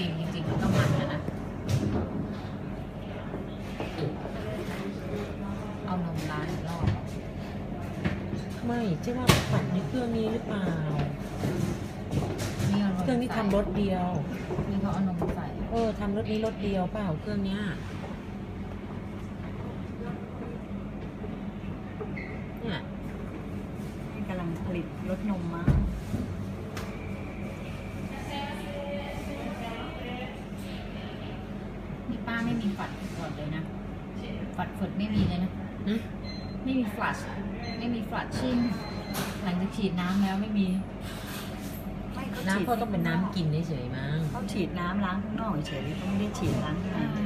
ครีมจริงๆมันก็มันนะนะเอานมล้างอีกรอบไม่ใช่ว่าฝัดในเครื่องนี้หรือเปล่า นี่าเครื่องที่ทำรถเดียว นี่เขาเอานมใส่เออทำรถนี้รถเดียวเปล่าเครื่องเนี้ยเนี่ย กำลังผลิตรถนมมา ไม่มีฝัดก่อนเลยนะฝัดฝดไม่มีเลยนะหึไม่มีฟลัชไม่มีฟลัชชิ่งหลังจากฉีดน้ำแล้วไม่มีไม่เขาฉีดน้ำก็ต้องเป็นน้ำกินเฉยๆมั้งเขาฉีดน้ำล้างข้างนอกเฉยๆเขาไม่ได้ฉีดล้างข้างใน